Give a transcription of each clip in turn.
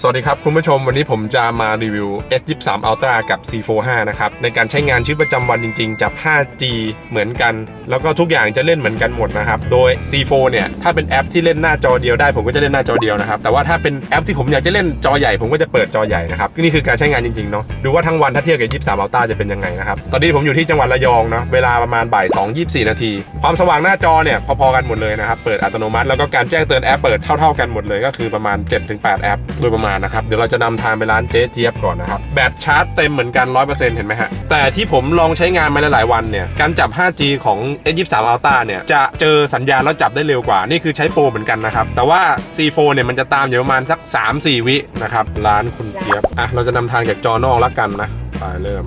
สวัสดีครับ คุณผู้ชมวันนี้ผมจะมารีวิว S23 Ultra กับ C45 นะครับ ในการใช้งานชีวิตประจำวันจริงๆ จับ 5G เหมือนกัน แล้วก็ทุกอย่างจะเล่นเหมือนกันหมดนะครับ โดย C4 เนี่ยถ้าเป็นแอปที่เล่นหน้าจอเดียวได้ ผมก็จะเล่นหน้าจอเดียวนะครับ แต่ว่าถ้าเป็นแอปที่ผมอยากจะเล่นจอใหญ่ ผมก็จะเปิดจอใหญ่นะครับนี่คือการใช้งานจริงๆเนาะดูว่าทั้งวันถ้าเทียบกับ 23 Ultra จะเป็นยังไงนะครับตอนนี้ผมอยู่ที่จังหวัดระยองเนาะเวลาประมาณบ่าย2 24 นาทีความสว่างหน้าจอเนี่ยพอๆกันหมดเลยนะครับเปิดอัตโนมัติแล้วก็การแจ้งเตือนแอปเปิดเท่าๆกันหมดเลยก็คือประมาณ7-8แอปโดยประมาณนะครับ เดี๋ยวเราจะนำทางไปร้านเจ๊เจี๊ยบก่อนนะครับ แบตชาร์จเต็มเหมือนกัน 100%เห็นไหมฮะ แต่ที่ผมลองใช้งานมาหลายๆวันเนี่ย การจับ 5G ของ S23 Ultra เนี่ย จะเจอสัญญาณแล้วจับได้เร็วกว่า นี่คือใช้โปรเหมือนกันนะครับ แต่ว่า C4 เนี่ยมันจะตามอยู่ประมาณสัก 3-4 วินะครับ ร้านคุณเจี๊ยบ อะ เราจะนำทางจากจอนอกแล้วกันนะ ไปเริ่ม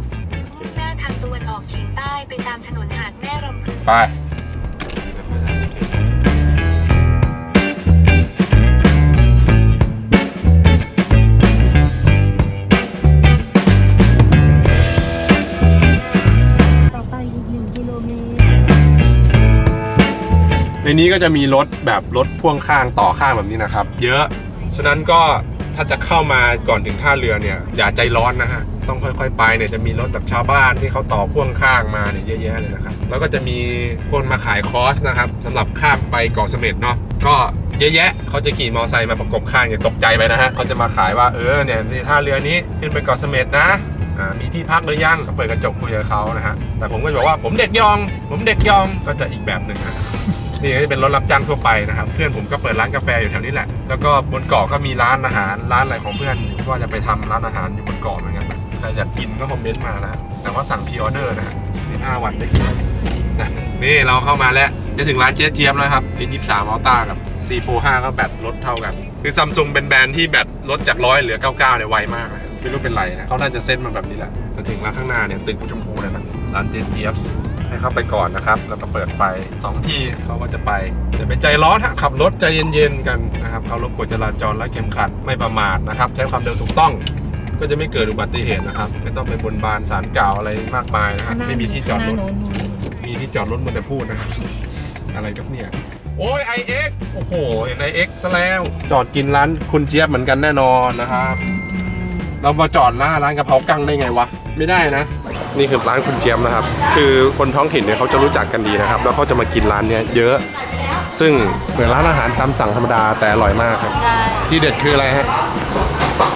มุ่งหน้าทางตะวันออกเฉียงใต้ไปตามถนนหาดแม่รำพึงไป นนี้ก็จะมีรถแบบรถพ่วงข้างต่อข้างแบบนี้นะครับ เยอะ ฉะนั้นก็ถ้าจะเข้ามาก่อนถึงท่าเรือเนี่ยอย่าใจร้อนนะฮะต้องค่อยๆ ไปเนี่ยจะมีรถแบบชาวบ้านที่เขาต่อพ่วงข้างมาเนี่ยเยอะแยะเลยนะครับ แล้วก็จะมีคนมาขายคอสนะครับสำหรับข้ามไปเกาะเสม็ดเนาะก็เยอะแยะเขาจะขี่มอเตอร์ไซค์มาประกบข้างอย่าตกใจไปนะฮะเขาจะมาขายว่าเออเนี่ยนี่ท่าเรือนี้ขึ้นไปเกาะเสม็ดนะอ่ามีที่พักหรือยังก็เปิดกระจกคุยกับเขานะฮะแต่ผมก็จะบอกว่าผมเด็กยอง ผมเด็กยองก็จะอีกแบบหนึ่งนะ นี่ก็จะเป็นรถรับจ้างทั่วไปนะครับ เพื่อนผมก็เปิดร้านกาแฟอยู่แถวนี้แหละ แล้วก็บนเกาะก็มีร้านอาหารร้านอะไรของเพื่อนก็จะไปทำร้านอาหารอยู่บนเกาะเหมือนกันใครอยากกินก็คอมเมนต์มานะแต่ว่าสั่งพรีออเดอร์นะฮะ15วันได้กินนี่เราเข้ามาแล้วจะถึงร้านเจ๊เจี๊ยบแล้วครับ A23 Ultra กับ C45 ก็แบตลดเท่ากัน คือซัมซุงเป็นแบรนด์ที่แบตลดจากร้อยเหลือ 99เนี่ยไวมากเลย ไม่รู้เป็นไรนะเขาน่าจะเซ็ตมาแบบนี้แหละจะถึงร้านข้างหน้าเนี่ยตึกชมพูเลยนะร้านเจ๊เจี๊ยบให้เข้าไปก่อนนะครับ แล้วก็เปิดไฟสองทีเขาก็จะไปอย่าไปใจร้อนฮะขับรถใจเย็นๆกันนะครับเขารบกวนจราจรและเข็มขัดไม่ประมาทนะครับ ใช้ความเร็วถูกต้องก็จะไม่เกิดอุบัติเหตุนะครับ ไม่ต้องไปบนบานสารกล่าวอะไรมากมายนะครับไม่มีที่จอดรถมีที่จอดรถมันแต่พูดนะครับอะไรครับเนี่ยโอ้ย iX โอ้โหเห็น iX ซะแล้ว จอดกินร้านคุณเจี๊ยบเหมือนกันแน่นอนนะครับ เรามาจอดหน้าร้านกะเพรากั้งได้ไงวะ ไม่ได้นะ นี่คือร้านคุณเจี๊ยบนะครับ คือคนท้องถิ่นเนี่ยเขาจะรู้จักกันดีนะครับ แล้วเขาจะมากินร้านเนี้ยเยอะ ซึ่งเหมือนร้านอาหารตามสั่งธรรมดาแต่อร่อยมากครับ ใช่ที่เด็ดคืออะไรฮะ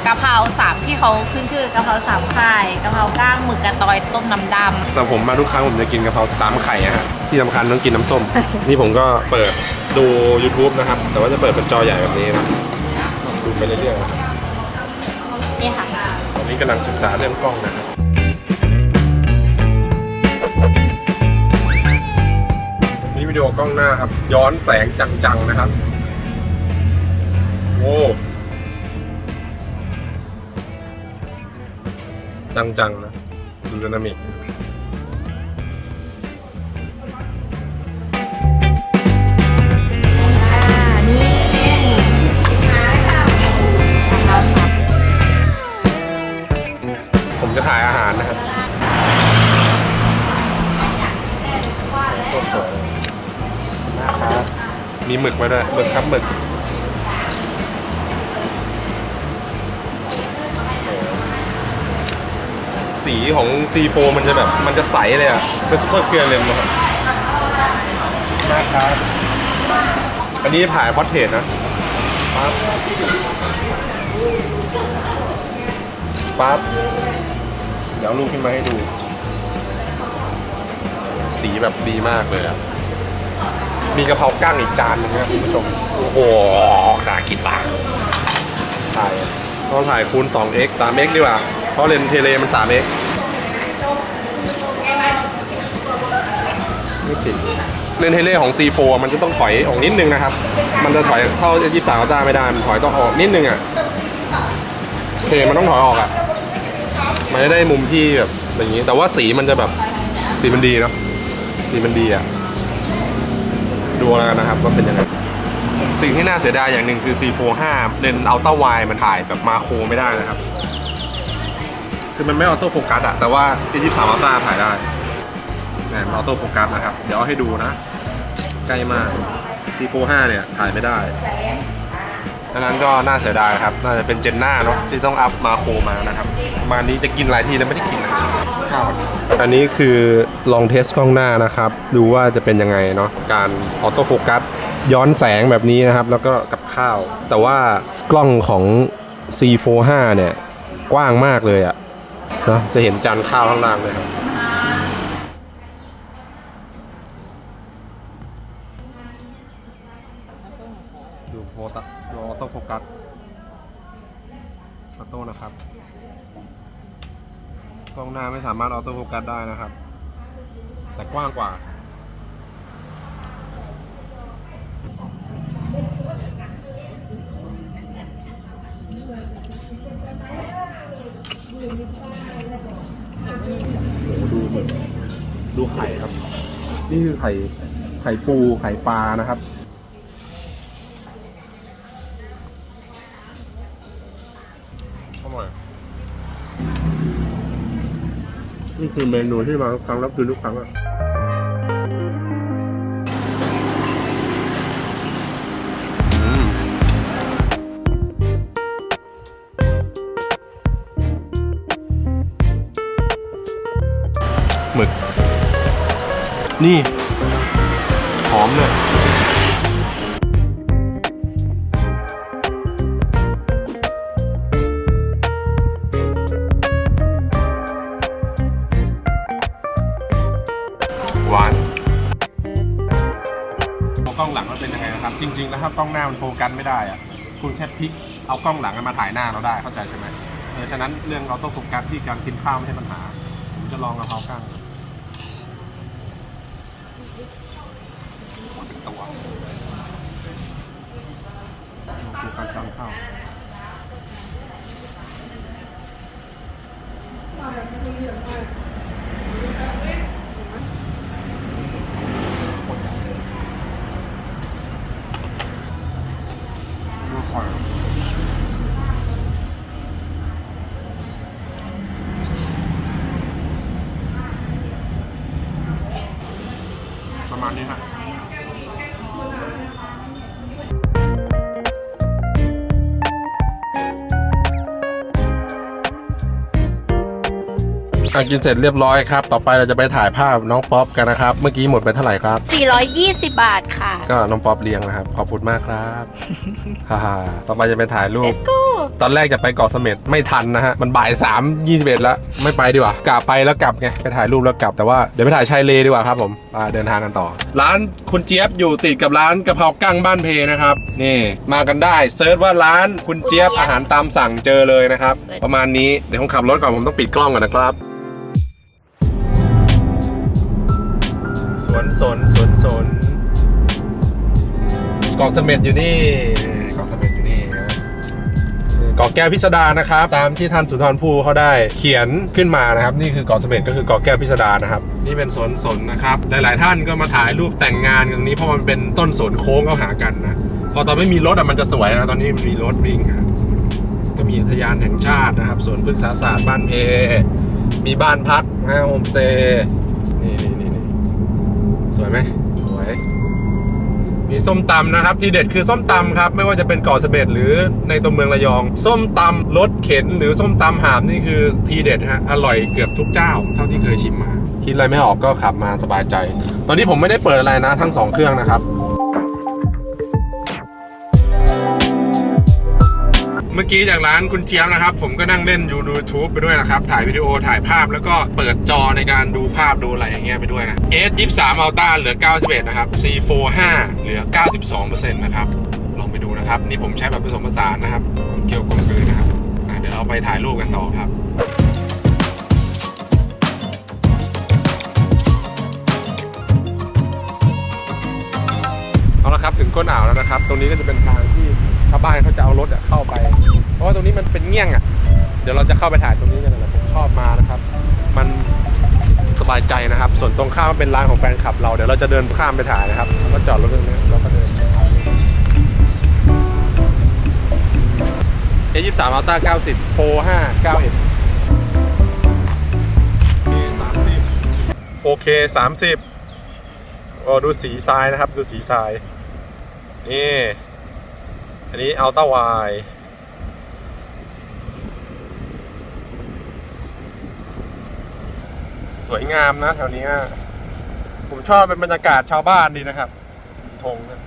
กะเพราสามที่เขาขึ้นชื่อกะเพราสามไข่กะเพราก้างหมึกกระตอยต้มน้ำดแต่ผมมาทุกครั้งผมจะกินกะเพราสามไข่อะฮะที่สำคัญต้องกินน้ำส้ม นี่ผมก็เปิดดู YouTube นะครับ แต่ว่าจะเปิดเป็นจอใหญ่แบบนี้นะดูไปเรื่อยๆนะครับำนี่ค่ะตอ นี้กำลังศึกษาเรื่องกล้องนะครับนี่วิดีโอกล้องหน้าครับ ย้อนแสงจังๆนะครับโอ้จังๆนะดูดินามิก มีหมึกมาด้วยหมึกครับหมึกสีของ C4 มันจะแบบ มันจะใสเลยอะเป็นซุปเปอร์เคลียร์เลนนะครับมากครับ อันนี้ถ่ายพอร์เทรตนะปั๊บปั๊บ เดี๋ยวเอารูปขึ้นมาให้ดู สีแบบดีมากเลยอะ มีกะเพรากั้งอีกจานหนึงนะคุณผู้ชมโอ้โหน่ากินมากถ่ายต้องถ่ายคูณ 2x 3x ดีกว่า เพราะเลนส์เทเลมัน 3x ไม่ติดเลนส์เทเลของ C4 มันจะต้องถอยออกนิดนึงนะครับ มันจะถอยเข้า23อัลตร้าไม่ได้ มันถอยต้องออกนิดนึงอะเทมันต้องถอยออกอะ มันจะได้มุมที่แบบอย่างนี้ แต่ว่าสีมันจะแบบสีมันดีเนาะ สีมันดีอะ ดูแล้วกันนะครับว่าเป็นยังไงสิ่งที่น่าเสียดายอย่างหนึ่งคือ C45 เลนส์อัลต้าไวมันถ่ายแบบมาโครไม่ได้นะครับ คือมันไม่ออโต้โฟกัสอะแต่ว่า A23 อัลต้าถ่ายได้เนี่ยมันออโต้โฟกัสนะครับ เดี๋ยวเอาให้ดูนะ ใกล้มาก C45 เนี่ยถ่ายไม่ได้ดังนั้นก็น่าเสียดายครับ น่าจะเป็นเจนหน้าเนาะที่ต้องอัพมาโครมานะครับ ประมาณนี้จะกินหลายทีแล้วไม่ได้กินนะข้าว อันนี้คือลองเทสกล้องหน้านะครับ ดูว่าจะเป็นยังไงเนาะการออโต้โฟกัสย้อนแสงแบบนี้นะครับ แล้วก็กับข้าว แต่ว่ากล้องของ C45 เนี่ย กว้างมากเลยอะเนาะจะเห็นจานข้าวข้างล่างเลยครับดูโฟกัสดูออโต้โฟกัสออโต้นะครับ กล้องหน้าไม่สามารถออโต้โฟกัสได้นะครับ แต่กว้างกว่าดูเหมือนดูไข่ครับ นี่คือไข่ไข่ปูไข่ปลานะครับ นี่คือเมนูที่มาทุกครั้งแล้วคือทุกครั้งอะอืมหมึก นี่ คุณแค่พลิกเอากล้องหลังมาถ่ายหน้าเราได้เข้าใจใช่ไหมเออฉะนั้นเรื่องเราต้องโฟกัสที่การกินข้าวไม่ใช่ปัญหา ผมจะลองกะเพรากั้งเป็นตัวกัสการข้าว อะกินเสร็จเรียบร้อยครับ ต่อไปเราจะไปถ่ายภาพน้องป๊อปกันนะครับ เมื่อกี้หมดไปเท่าไหร่ครับ 420 บาทค่ะ ก็น้องป๊อปเลี้ยงนะครับ ขอบคุณมากครับฮ่าๆต่อไปจะไปถ่ายรูป let's go ตอนแรกจะไปเกาะเสม็ดไม่ทันนะฮะ มันบ่ายสามยี่สิบเอ็ดแล้ว ไม่ไปดีกว่ากะไปแล้วกลับไง ไปถ่ายรูปแล้วกลับแต่ว่าเดี๋ยวไปถ่ายชายเลดีกว่าครับผมไปเดินทางกันต่อ ร้านคุณเจี๊ยบอยู่ติดกับร้านกะเพรากั้งบ้านเพนะครับ นี่ มากันได้เซิร์ชว่าร้านคุณเจี๊ยบอาหารตามสั่งเจอเลยนะครับ ประมาณนี้เดี๋ยวผมขับรถก่อนผมต้องปิดกล้องก่อนนะครับ สนสนสนเกาะเสม็ดอยู่นี่เกาะเสม็ดอยู่นี่นะเกาะแก้วพิสดารนะครับ ตามที่ท่านสุนทรภู่เขาได้เขียนขึ้นมานะครับ นี่คือเกาะเสม็ดก็คือเกาะแก้วพิสดารนะครับ นี่เป็นสนสนนะครับ หลาย ๆ ท่านก็มาถ่ายรูปแต่งงานกันตรงนี้เพราะมันเป็นต้นสนโค้งเข้าหากันนะพอตอนไม่มีรถอะมันจะสวยนะตอนนี้มันมีรถวิ่งอะก็มีอุทยานแห่งชาตินะครับสวนพฤกษศาสตร์บ้านเพ มีบ้านพักนะโฮมสเตย์นี่นี่นี่นี่ สวยไหมสวย มีส้มตำนะครับ ที่เด็ดคือส้มตำครับ ไม่ว่าจะเป็นเกาะเสม็ดหรือในตัวเมืองระยอง ส้มตำรสเข็นหรือส้มตำหามนี่คือทีเด็ดฮะอร่อยเกือบทุกเจ้า เท่าที่เคยชิมมา คิดอะไรไม่ออกก็ขับมาสบายใจ ตอนนี้ผมไม่ได้เปิดอะไรนะทั้งสองเครื่องนะครับ มื่อกี้จากร้านคุณเจี๊ยบนะครับ ผมก็นั่งเล่นยูดูทูบไปด้วยนะครับ ถ่ายวิดีโอถ่ายภาพแล้วก็เปิดจอในการดูภาพดูอะไรอย่างเงี้ยไปด้วยนะ S 23 Ultra เหลือ 91 นะครับ C 45 เหลือ 92%นะครับ ลองไปดูนะครับ นี่ผมใช้แบบผสมผสานนะครับกลมเกลียวกลมกลืนนะครับเดี๋ยวเราไปถ่ายรูปกันต่อครับเอาละครับถึงก้นอ่าวแล้วนะครับ ตรงนี้ก็จะเป็นทางที่ ชาวบ้านเขาจะเอารถอะเข้าไป เพราะว่าตรงนี้มันเป็นเงี้ยงอะ เดี๋ยวเราจะเข้าไปถ่ายตรงนี้กันนะผมชอบมานะครับ มันสบายใจนะครับ ส่วนตรงข้ามเป็นร้านของแฟนคลับเรา เดี๋ยวเราจะเดินข้ามไปถ่ายนะครับแล้วก็จอดรถตรงนี้แล้วก็เดินไปถ่ายเอยี่สามอัลต้าเก้าสิบโปรห้าเก้าเอ็ดสามสิบโอเคสามสิบโอ้ดูสีทรายนะครับ ดูสีทรายนี่ อันนี้อัลต้าไวสวยงามนะแถวนี้ผมชอบเป็นบรรยากาศชาวบ้านดีนะครับธงนะ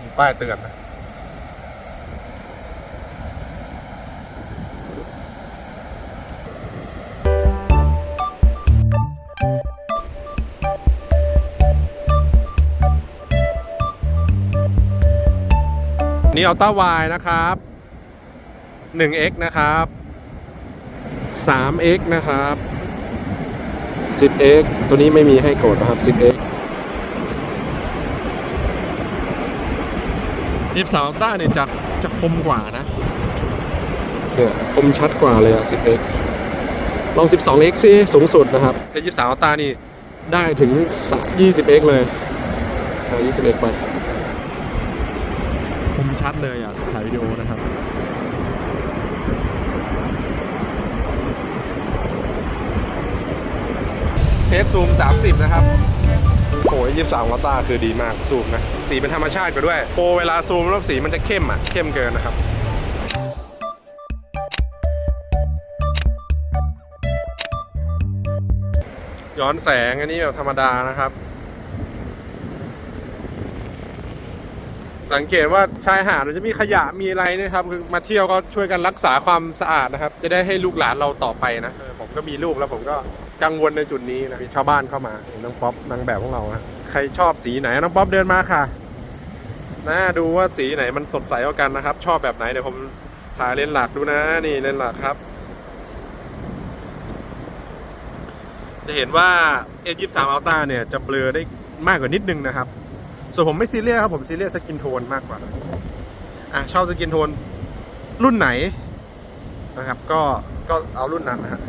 มีป้ายเตือนนะ นี่อัลต้าวายนะครับ 1x นะครับ 3x นะครับ 10x ตัวนี้ไม่มีให้กดนะครับ 10x ยี่สาวต้าเนี่ยจะจะคมกว่านะเนี่ยคมชัดกว่าเลยอะ 10x ลอง 12x สิสูงสุดนะครับถ้ายี่สาวต้านี่ได้ถึง 20x เลยเอา 20x ไปคม ชัดเลยอะถ่ายวิดีโอนะครับเทสซูม 30 นะครับโอ้ยยี่สามวัตตาคือดีมากซูมนะ สีเป็นธรรมชาติไปด้วยโฟเวลาซูมแล้วสีมันจะเข้มอะ เข้มเกินนะครับย้อนแสงอันนี้แบบธรรมดานะครับ สังเกตว่าชายหาดมันจะมีขยะมีอะไรนะครับคือมาเที่ยวก็ช่วยกันรักษาความสะอาดนะครับ จะได้ให้ลูกหลานเราต่อไปนะเออผมก็มีลูกแล้วผมก็กังวลในจุดนี้นะมีชาวบ้านเข้ามาน้องป๊อปนางแบบของเรานะใครชอบสีไหนน้องป๊อปเดินมาค่ะนะดูว่าสีไหนมันสดใสกว่ากันนะครับ ชอบแบบไหนเดี๋ยวผมถ่ายเลนส์หลักดูนะ นี่เลนส์หลักครับ จะเห็นว่า A23 Ultra เนี่ยจะเบลอได้มากกว่านิดนึงนะครับ ส่วนผมไม่ซีเรียสครับผมซีเรียสสกินโทนมากกว่าอะชอบสกินโทนรุ่นไหนนะครับ ก็ก็เอารุ่นนั้นนะฮะ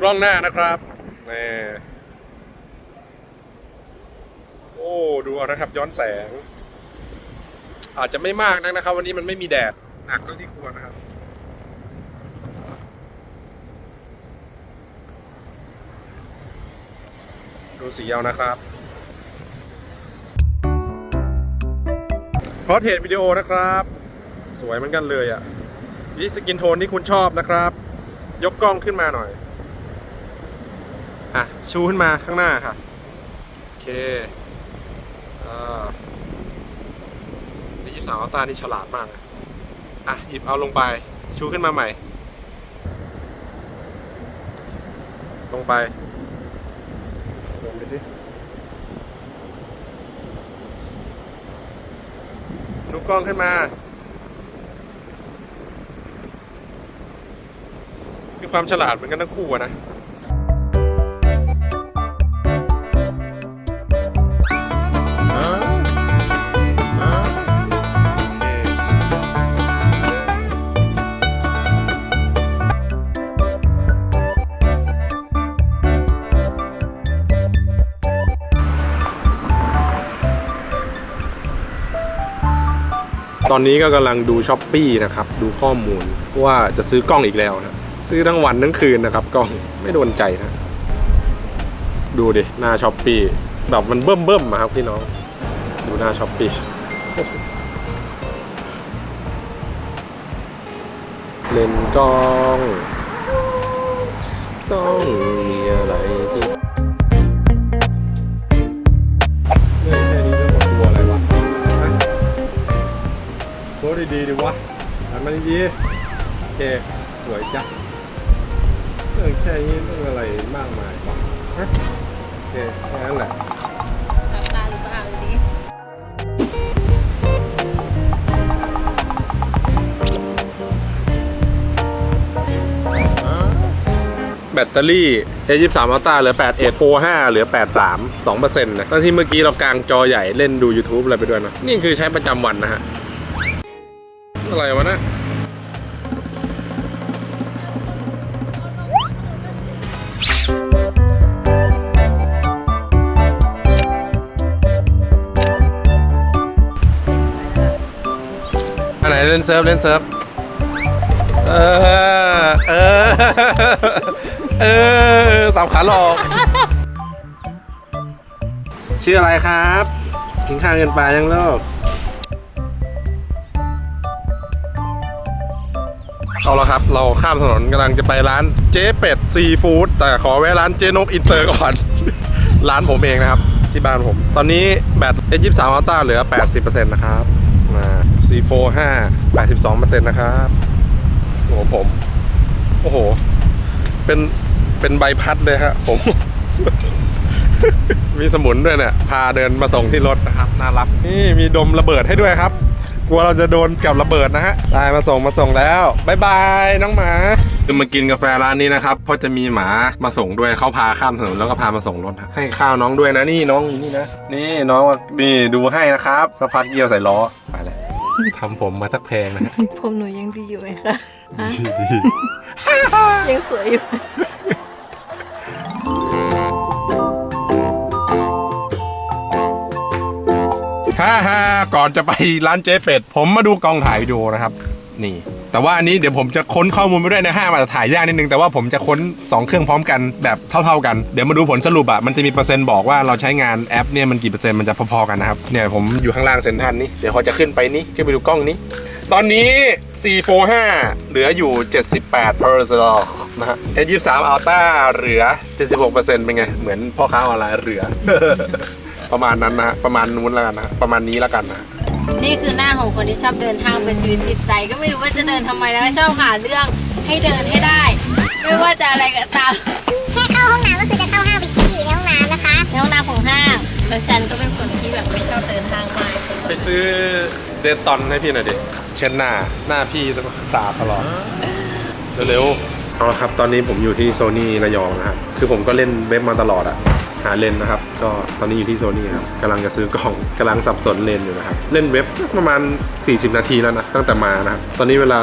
กล้องหน้านะครับนี่โอ้ ดูเอานะครับย้อนแสง อาจจะไม่มากนักนะครับ วันนี้มันไม่มีแดดหนักเท่าที่ควรนะครับดูสีเอานะครับพอเทรดวิดีโอนะครับ สวยเหมือนกันเลยอะ่ะวิสกินโทนที่คุณชอบนะครับ ยกกล้องขึ้นมาหน่อย อะ ชูขึ้นมาข้างหน้าค่ะ โอเค อ่า นี่ยี่สาวอัลต้านี่ฉลาดมากนะอะหยิบเอาลงไปชูขึ้นมาใหม่ ลงไปลงไปสิชูกล้องขึ้นมามีความฉลาดเหมือนกันทั้งคู่นะ ตอนนี้ก็กำลังดูช้อปปี้นะครับ ดูข้อมูลว่าจะซื้อกล้องอีกแล้วนะซื้อทั้งวันทั้งคืนนะครับกล้องไม่โดนใจนะ ดูดิหน้าช้อปปี้แบบมันเบิ่มเบิ่มๆอะครับพี่น้อง ดูหน้าช้อปปี้เลนกล้อง ต้องมีอะไร ดีๆดีวะหันมาดีๆโอเคสวยจังเรื่องแค่นี้เรื่องอะไรมากมายวะฮะโอเคแค่นั้นแหละหลับตาหรือเปล่าดูดิแบตเตอรี่ A23 Ultra เหลือ8 8 4 5เหลือ 83 2%นะแล้วที่เมื่อกี้เรากางจอใหญ่เล่นดู YouTube อะไรไปด้วยนะนี่คือใช้ประจำวันนะฮะ อะไรวะเนะอันไหนเล่นเซิร์ฟ เล่นเซิร์ฟ เออ เออ เออสามขาหลอก ชื่ออะไรครับ กินข้าวงินปลายังโลก เอาละครับ เราข้ามถนนกำลังจะไปร้านเจ๊เป็ดซีฟู้ดแต่ขอแวะร้านเจ๊นกอินเตอร์ก่อน ร้านผมเองนะครับ ที่บ้านผม ตอนนี้แบต S23 Ultra เหลือ 80%นะครับมา C4 5 82%นะครับโอ้โหผม โอ้โห เป็นเป็นใบพัดเลยฮะผม มีสมุนด้วยเนี่ย พาเดินมาส่งที่รถนะครับ น่ารัก นี่มีดมระเบิดให้ด้วยครับ กลัวเราจะโดนกับระเบิดนะฮะได้มาส่งมาส่งแล้วบายบายน้องหมาคือมากินกาแฟร้านนี้นะครับเพราะจะมีหมามาส่งด้วยเขาพาข้ามถนนแล้วก็พามาส่งรถฮะให้ข้าวน้องด้วยนะนี่น้องอยู่นี่นะนี่น้องนี่ดูให้นะครับสักพักเกี่ยวใส่ล้อไปเลยทำผมมาสักแพงนะฮะผมหนูยังดีอยู่ไหมคะดีดียังสวยอยู่ ฮ่าฮ่าก่อนจะไปร้านเจ๊เป็ด ผมมาดูกองถ่ายวิดีโอนะครับ นี่ แต่ว่าอันนี้เดี๋ยวผมจะค้นข้อมูลไปด้วยในห้างอาถ่ายยากนิดนึง แต่ว่าผมจะค้น 2 เครื่องพร้อมกันแบบเท่า ๆกัน เดี๋ยวมาดูผลสรุปอะมันจะมีเปอร์เซ็นต์บอกว่าเราใช้งานแอปเนี่ยมันกี่เปอร์เซ็นต์มันจะพอๆกันนะครับ เนี่ยผมอยู่ข้างล่างเซ็นทรัลนี่ เดี๋ยวเขาจะขึ้นไปนี่ขึ้นไปดูกล้องนี้ ตอนนี้445 เหลืออยู่ 78เปอร์เซ็นต์นะฮะ S23 Ultra เหลือ 76เปอร์เซ็นต์เป็นไง เหมือนพ่อค้าออนไลน์เหลือ ประมาณนั้นนะฮะประมาณนู้นแล้วกันนะฮะประมาณนี้แล้วกันนะฮะนี่คือหน้าของคนที่ชอบเดินทางเป็นชีวิตจิตใจ ก็ไม่รู้ว่าจะเดินทำไมแล้วก็ชอบหาเรื่องให้เดินให้ได้ ไม่ว่าจะอะไรก็ตามแค่เข้าห้องน้ำก็คือจะเข้าห้างไปขี้ในห้องน้ำนะคะ ในห้องน้ำของห้างแล้วฉันก็เป็นคนที่แบบไม่ชอบเดินทางมากไปซื้อเดตอนให้พี่หน่อยดิเช็ดหน้าหน้าพี่ต้องสาบตลอดเร็วๆเอาละครับ ตอนนี้ผมอยู่ที่โซนี่ระยองนะครับคือผมก็เล่นเว็บมาตลอดอะ หาเลนนะครับ ก็ตอนนี้อยู่ที่โซนี่ครับกำลังจะซื้อกล้องกำลังสับสนเลนอยู่นะครับ เล่นเว็บประมาณ 40 นาทีแล้วนะ ตั้งแต่มานะครับตอนนี้เวลา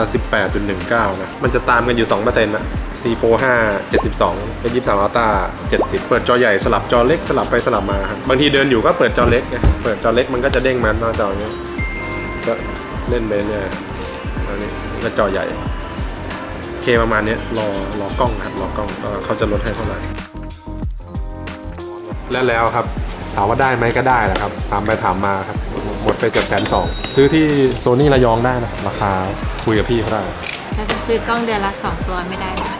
18.19 นะ มันจะตามกันอยู่ 2%นะ C45 72 S23 Ultra 70 เปิดจอใหญ่สลับจอเล็กสลับไปสลับมาครับบางทีเดินอยู่ก็เปิดจอเล็กไงเปิดจอเล็กมันก็จะเด้งมาหน้าจออย่างเงี้ยก็เล่นไปเนี่ยอันนี้ก็จอใหญ่โอเคประมาณนี้รอรอกล้องครับรอกล้องเขาจะลดให้เท่าไหร่ และแล้วครับ ถามว่าได้ไหมก็ได้แหละครับถามไปถามมาครับ หมดไปเกือบแสนสองซื้อที่โซนี่ระยองได้นะราคาคุยกับพี่เขาได้ เราจะซื้อกล้องเดือนละสองตัวไม่ได้นะ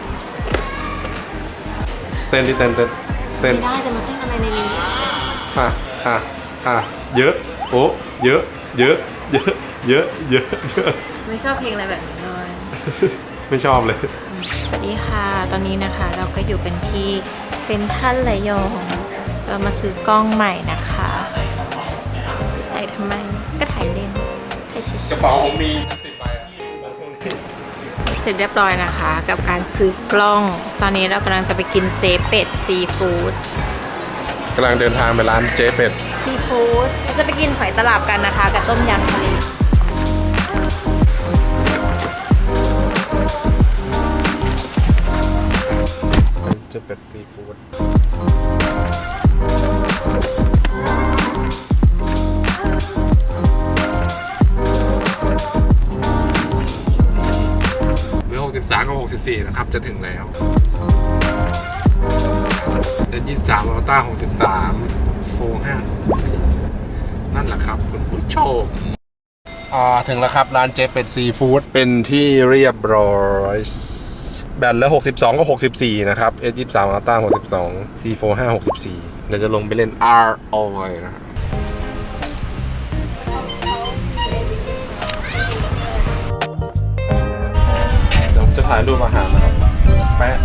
เต้นที่เต้นเต้นเต้น ไม่ได้จะมาเต้นอะไรในนี้ อะอะอะเยอะ โอ้เยอะ เยอะ เยอะ เยอะ เยอะ เยอะ ไม่ชอบเพลงอะไรแบบนี้เลยไม่ชอบเลย สวัสดีค่ะ ตอนนี้นะคะเราก็อยู่เป็นที่เซ็นทรัลระยอง เรามาซื้อกล้องใหม่นะคะถ่ายทำไม ก็ถ่ายเล่นถ่ายชิกระเป๋าผมมีติดไปช่วงนี้เสร็จเรียบร้อยนะคะ กับการซื้อกล้อง ตอนนี้เรากำลังจะไปกินเจเป็ดซีฟู้ดกำลังเดินทางไปร้านเจ๊เป็ดซีฟู้ดเราจะไปกินหอยตลับกันนะคะ กับต้มยำทะเลเจ๊เป็ดซีฟู้ด 64 นะครับ จะถึงแล้วเดือน23อัลต้า63 โฟ5นั่นแหละครับคุณผู้ชมอ่าถึงแล้วครับ ร้านเจ๊เป็ดซีฟู้ดเป็นที่เรียบร้อยแบตเหลือ62 ก็ 64 นะครับ S23 Ultra 62 C45 64 เดี๋ยวจะลงไปเล่น R O นะครับ ถ่ายรูปอาหารนะครับ แปะ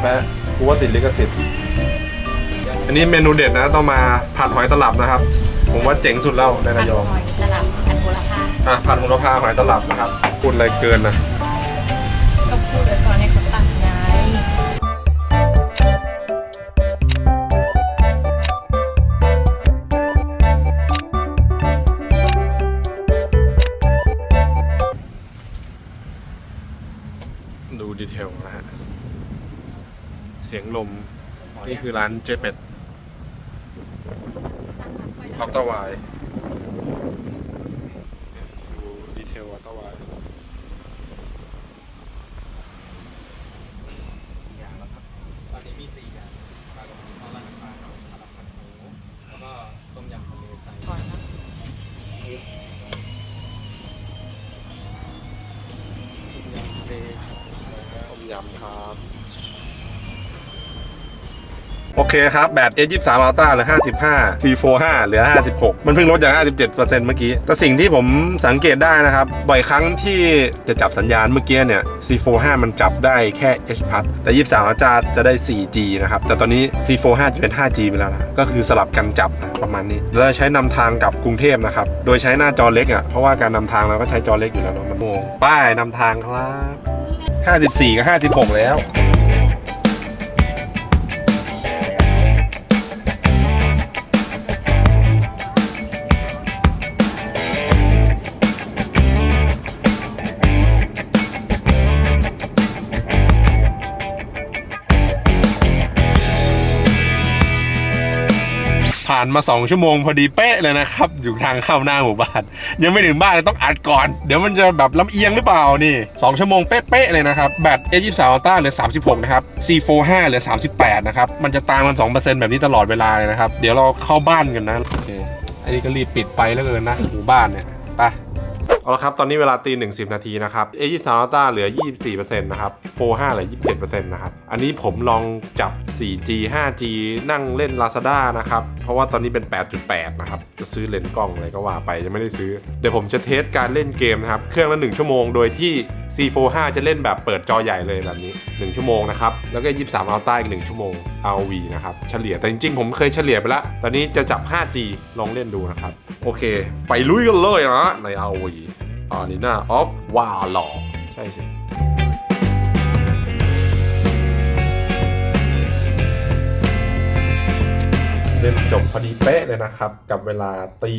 แปะกูว่าติดลิขสิทธิ์ อันนี้เมนูเด็ดนะต้องมาผัดหอยตลับนะครับ ผมว่าเจ๋งสุดแล้วในระยอง หอยตลับพันโบราณ อะผัดโหระพาหอยตลับนะครับพูดอะไรเกินนะ นี่คือร้านเจเป็ดออตาวายดูดีเทลตาวายย่ครับ ตอนนี้มีสี่อย่างปลาลราดน้ปลาครับปลาผัดหมูแล้วก็ต้มยำทมยต้มยำครับ โอเคครับแบต A23 Ultra เหลือ 55 C45 เหลือ 56 มันเพิ่งลดจาก 57%เมื่อกี้ แต่สิ่งที่ผมสังเกตได้นะครับ บ่อยครั้งที่จะจับสัญญาณเมื่อกี้เนี่ย C45 มันจับได้แค่ H พัดแต่ 23 Ultra จะได้ 4G นะครับ แต่ตอนนี้ C45 จะเป็น 5G ไปแล้วนะ ก็คือสลับกันจับประมาณนี้ แล้วใช้นำทางกับกรุงเทพนะครับ โดยใช้หน้าจอเล็กอะ เพราะว่าการนำทางเราก็ใช้จอเล็กอยู่แล้วเนาะมันโมงป้ายนำทางครับ 54 กับ 56 แล้ว นมา 2 ชั่วโมงพอดีเป๊ะเลยนะครับ อยู่ทางเข้าหน้าหมู่บ้าน ยังไม่ถึงบ้านเลยต้องอัดก่อน เดี๋ยวมันจะแบบลำเอียงหรือเปล่านี่ 2 ชั่วโมงเป๊ะๆเลยนะครับ แบต A23 Ultra เหลือ 36 นะครับ C45 เหลือ 38 นะครับ มันจะตามกัน2%แบบนี้ตลอดเวลาเลยนะครับ เดี๋ยวเราเข้าบ้านกันนะโอเคอันนี้ก็รีบปิดไปแล้วเกินนะหมู่บ้านเนี่ยไป เอาละครับ ตอนนี้เวลาตีหนึ่งสิบนาทีนะครับ A23 Ultra เหลือ 24%นะครับ F5 เหลือ 27%นะครับ อันนี้ผมลองจับ 4G 5G นั่งเล่น Lazada นะครับ เพราะว่าตอนนี้เป็น 8.8 นะครับ จะซื้อเลนส์กล้องอะไรก็ว่าไปยังไม่ได้ซื้อ เดี๋ยวผมจะเทสการเล่นเกมนะครับ เครื่องละ 1 ชั่วโมง โดยที่ C45 จะเล่นแบบเปิดจอใหญ่เลยแบบนี้ 1 ชั่วโมงนะครับ แล้วก็ 23 Ultra อีก 1 ชั่วโมง ROV นะครับ เฉลี่ยแต่จริงๆ ผมเคยเฉลี่ยไปแล้ว ตอนนี้จะจับ 5G ลองเล่นดูนะครับ โอเค ไปลุยกันเลยนะใน ROV อานี่หน้าออฟวาลอใช่สิ เล่นจบพอดีเป๊ะเลยนะครับ กับเวลาตี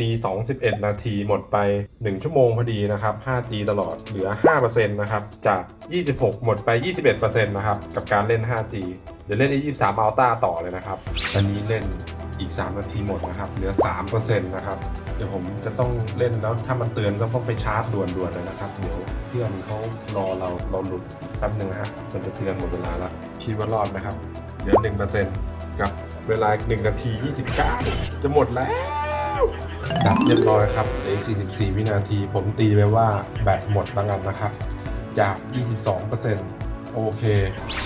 ตีสองสิบเอ็ดนาทีหมดไป 1 ชั่วโมงพอดีนะครับ 5G ตลอดเหลือ 5%นะครับ จาก 26 หมดไป 21%นะครับ กับการเล่น 5G เดี๋ยวเล่น A23 Ultra ต่อเลยนะครับตอนนี้เล่นอีก 3 นาทีหมดนะครับ เหลือ 3%นะครับ เดี๋ยวผมจะต้องเล่นแล้วถ้ามันเตือนก็ต้องไปชาร์จด่วนๆเลยนะครับ เดี๋ยวเพื่อนเขารอเราเราหลุดแป๊บหนึ่งนะฮะมันจะเตือนหมดเวลาแล้วคิดว่ารอดนะครับ เหลือ1%กับ เวลา 1 นาที 29 จะหมดแล้ว ดับเรียบร้อยครับอีก 44 วินาที ผมตีไปว่าแบตหมดแล้วกันนะครับ จาก 22% โอเค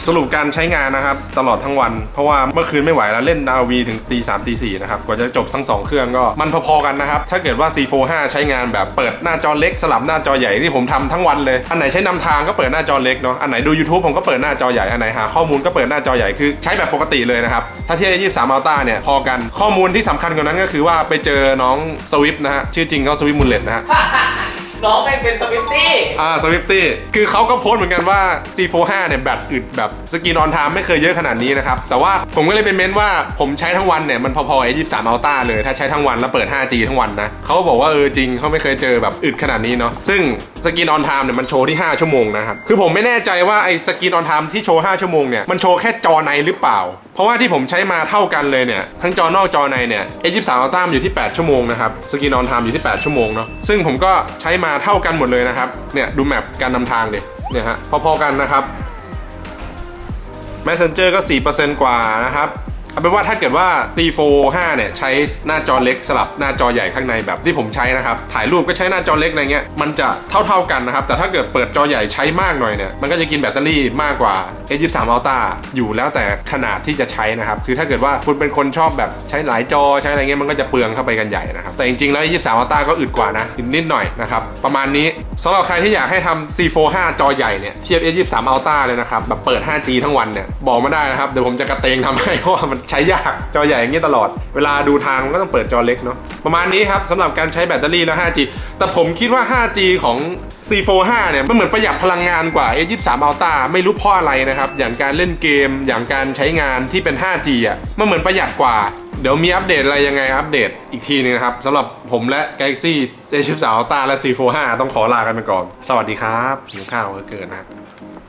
สรุปการใช้งานนะครับ ตลอดทั้งวัน เพราะว่าเมื่อคืนไม่ไหวแล้วเล่น RV ถึงตี3ตี4นะครับ กว่าจะจบทั้ง 2 เครื่องก็มันพอๆกันนะครับ ถ้าเกิดว่า C45 ใช้งานแบบเปิดหน้าจอเล็กสลับหน้าจอใหญ่ที่ผมทำทั้งวันเลย อันไหนใช้นำทางก็เปิดหน้าจอเล็กเนาะ อันไหนดู YouTube ผมก็เปิดหน้าจอใหญ่ อันไหนหาข้อมูลก็เปิดหน้าจอใหญ่ คือใช้แบบปกติเลยนะครับ ถ้าเทียบ23 Ultra เนี่ยพอกัน ข้อมูลที่สำคัญกว่านั้นก็คือว่าไปเจอน้องสวิฟนะฮะ ชื่อจริงเขาสวิฟมูลเลตนะฮะน้องแม่งเป็นสวิตตี้ อ่าสวิฟตี้คือเขาก็โพสต์เหมือนกันว่า C45 เนี่ยแบตอึดแบบสกินออนไทม์ไม่เคยเยอะขนาดนี้นะครับ แต่ว่าผมก็เลยเป็นเม้นว่าผมใช้ทั้งวันเนี่ยมันพอๆไอ้23 Ultra เลย ถ้าใช้ทั้งวันแล้วเปิด 5G ทั้งวันนะเขาก็บอกว่าเออจริงเขาไม่เคยเจอแบบอึดขนาดนี้เนาะซึ่งสกินออนไทม์เนี่ยมันโชว์ที่ 5 ชั่วโมงนะครับคือผมไม่แน่ใจว่าไอ้สกินออนไทม์ที่โชว์5ชั่วโมงเนี่ยมันโชว์แค่จอในหรือเปล่า เพราะว่าที่ผมใช้มาเท่ากันเลยเนี่ยทั้งจอนอกจอในเนี่ย A23 Ultra มันอยู่ที่ 8 ชั่วโมงนะครับสกินออนไทม์อยู่ที่ 8 ชั่วโมงเนาะซึ่งผมก็ใช้มาเท่ากันหมดเลยนะครับเนี่ยดูแมปการนำทางเดิเนี่ยฮะพอๆกันนะครับ Messenger ก็ 4%กว่านะครับ เอาเป็นว่าถ้าเกิดว่าตีโฟ5เนี่ยใช้หน้าจอเล็กสลับหน้าจอใหญ่ข้างในแบบที่ผมใช้นะครับ ถ่ายรูปก็ใช้หน้าจอเล็กอะไรเงี้ยมันจะเท่าๆกันนะครับ แต่ถ้าเกิดเปิดจอใหญ่ใช้มากหน่อยเนี่ยมันก็จะกินแบตเตอรี่มากกว่า A23 Ultra อยู่แล้วแต่ขนาดที่จะใช้นะครับ คือถ้าเกิดว่าคุณเป็นคนชอบแบบใช้หลายจอใช้อะไรเงี้ยมันก็จะเปลืองเข้าไปกันใหญ่นะครับแต่จริงๆแล้ว A23 Ultra ก็อึดกว่านะนิดหน่อยนะครับประมาณนี้สำหรับใครที่อยากให้ทำ C45 จอใหญ่เนี่ยเทียบ A23 Ultra เลยนะครับแบบเปิด 5G ทั้งวันเนี่ยบอกมาได้นะครับเดี๋ยวผมจะกระเตงทำให้เพราะว่ามันใช้ยากจอใหญ่อย่างนี้ตลอด เวลาดูทางมันก็ต้องเปิดจอเล็กเนาะประมาณนี้ครับสำหรับการใช้แบตเตอรี่แล้ว 5G แต่ผมคิดว่า 5G ของ C45 เนี่ยมันเหมือนประหยัดพลังงานกว่า A23 Ultra ไม่รู้เพราะอะไรนะครับ อย่างการเล่นเกมอย่างการใช้งานที่เป็น 5G อะมันเหมือนประหยัดกว่าเดี๋ยวมีอัปเดตอะไรยังไงอัปเดตอีกทีนึงนะครับสำหรับผมและ Galaxy A23 Ultra และ C45 ต้องขอลากันไปก่อน สวัสดีครับหิวข้าวเหลือเกินนะ